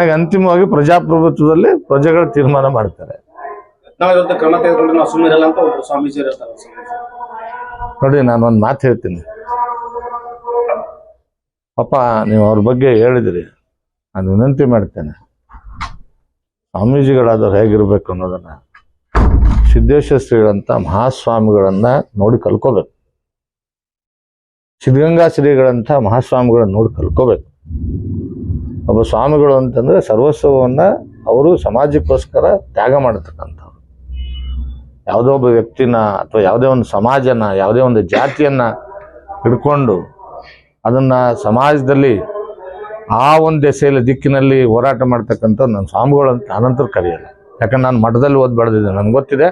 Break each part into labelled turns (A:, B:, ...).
A: ಹಾಗೆ ಅಂತಿಮವಾಗಿ ಪ್ರಜಾಪ್ರಭುತ್ವದಲ್ಲಿ ಪ್ರಜೆಗಳ ತೀರ್ಮಾನ ಮಾಡ್ತಾರೆ.
B: ನಾವು ಇವತ್ತು ಕ್ರಮ ತೆಗೆದುಕೊಂಡ್ರೆ ನಾವು ಸುಮ್ಮನಿರಲ್ಲ ಅಂತ ಒಬ್ರು ಸ್ವಾಮೀಜಿ ಇರ್ತಾರೆ
A: ನೋಡಿ ನಾನು ಒಂದು ಮಾತು ಹೇಳ್ತೀನಿ. ಪಾಪ ನೀವು ಅವ್ರ ಬಗ್ಗೆ ಹೇಳಿದ್ರಿ. ನಾನು ವಿನಂತಿ ಮಾಡ್ತೇನೆ. ಸ್ವಾಮೀಜಿಗಳಾದವ್ರು ಹೇಗಿರ್ಬೇಕು ಅನ್ನೋದನ್ನ ಸಿದ್ದೇಶ್ವರ ಶ್ರೀಗಳಂತ ಮಹಾಸ್ವಾಮಿಗಳನ್ನ ನೋಡಿ ಕಲ್ಕೋಬೇಕು. ಸಿದ್ಧಗಂಗಾ ಶ್ರೀಗಳಂತ ಮಹಾಸ್ವಾಮಿಗಳನ್ನ ನೋಡಿ ಕಲ್ಕೋಬೇಕು. ಒಬ್ಬ ಸ್ವಾಮಿಗಳು ಅಂತಂದ್ರೆ ಸರ್ವಸ್ವವನ್ನ ಅವರು ಸಮಾಜಕ್ಕೋಸ್ಕರ ತ್ಯಾಗ ಮಾಡತಕ್ಕಂಥವ್ರು. ಯಾವುದೋ ಒಬ್ಬ ವ್ಯಕ್ತಿನ ಅಥವಾ ಯಾವುದೇ ಒಂದು ಸಮಾಜನ, ಯಾವುದೇ ಒಂದು ಜಾತಿಯನ್ನ ಹಿಡ್ಕೊಂಡು ಅದನ್ನ ಸಮಾಜದಲ್ಲಿ ಆ ಒಂದು ದೆಸೆಯಲ್ಲಿ ದಿಕ್ಕಿನಲ್ಲಿ ಹೋರಾಟ ಮಾಡ್ತಕ್ಕಂಥ ನನ್ನ ಸ್ವಾಮಿಗಳು ಅಂತ ನಾನಂತರ ಕರೆಯಲ್ಲ. ಯಾಕಂದ್ರೆ ನಾನು ಮಠದಲ್ಲಿ ಓದಿ ಬೆಳೆದಿದ್ದೆ ನನಗೆ ಗೊತ್ತಿದೆ,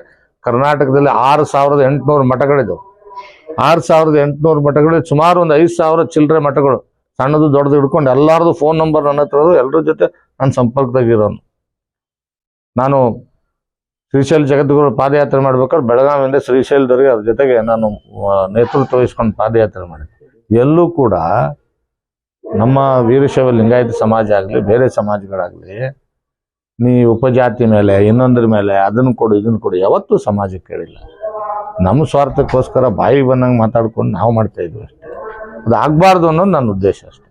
A: ಕರ್ನಾಟಕದಲ್ಲಿ ಆರು ಸಾವಿರದ ಎಂಟುನೂರು ಮಠಗಳಿದ್ದವು ಆರು ಸಾವಿರದ ಎಂಟುನೂರು ಮಠಗಳು, ಸುಮಾರು ಒಂದು ಐದು ಸಾವಿರ ಚಿಲ್ಲರೆ ಮಠಗಳು. ಸಣ್ಣದು ದೊಡ್ಡದು ಹಿಡ್ಕೊಂಡು ಎಲ್ಲರದು ಫೋನ್ ನಂಬರ್ ನನ್ನ ಹತ್ರ ಎಲ್ಲರ ಜೊತೆ ನಾನು ಸಂಪರ್ಕದಾಗಿರೋನು ನಾನು ಶ್ರೀಶೈಲ ಜಗದ್ಗುರು ಪಾದಯಾತ್ರೆ ಮಾಡ್ಬೇಕಾದ್ರೆ ಬೆಳಗಾವಿಯಿಂದ ಶ್ರೀಶೈಲದವರಿಗೆ ಅದ್ರ ಜೊತೆಗೆ ನಾನು ನೇತೃತ್ವ ವಹಿಸ್ಕೊಂಡು ಪಾದಯಾತ್ರೆ ಮಾಡಿದೆ. ಎಲ್ಲೂ ಕೂಡ ನಮ್ಮ ವೀರಶೈವ ಲಿಂಗಾಯತ ಸಮಾಜ ಆಗಲಿ, ಬೇರೆ ಸಮಾಜಗಳಾಗಲಿ, ನೀ ಉಪಜಾತಿ ಮೇಲೆ, ಇನ್ನೊಂದ್ರ ಮೇಲೆ ಅದನ್ನು ಕೊಡು, ಇದನ್ನು ಕೊಡು, ಯಾವತ್ತೂ ಸಮಾಜಕ್ಕೆ ಕೇಳಿಲ್ಲ. ನಮ್ಮ ಸ್ವಾರ್ಥಕ್ಕೋಸ್ಕರ ಬಾಯಿಗೆ ಬಂದಂಗೆ ಮಾತಾಡ್ಕೊಂಡು ನಾವು ಮಾಡ್ತಾ ಇದ್ವಿ ಅಷ್ಟೇ. ಅದು ಆಗಬಾರ್ದು ಅನ್ನೋದು ನನ್ನ ಉದ್ದೇಶ ಅಷ್ಟೇ.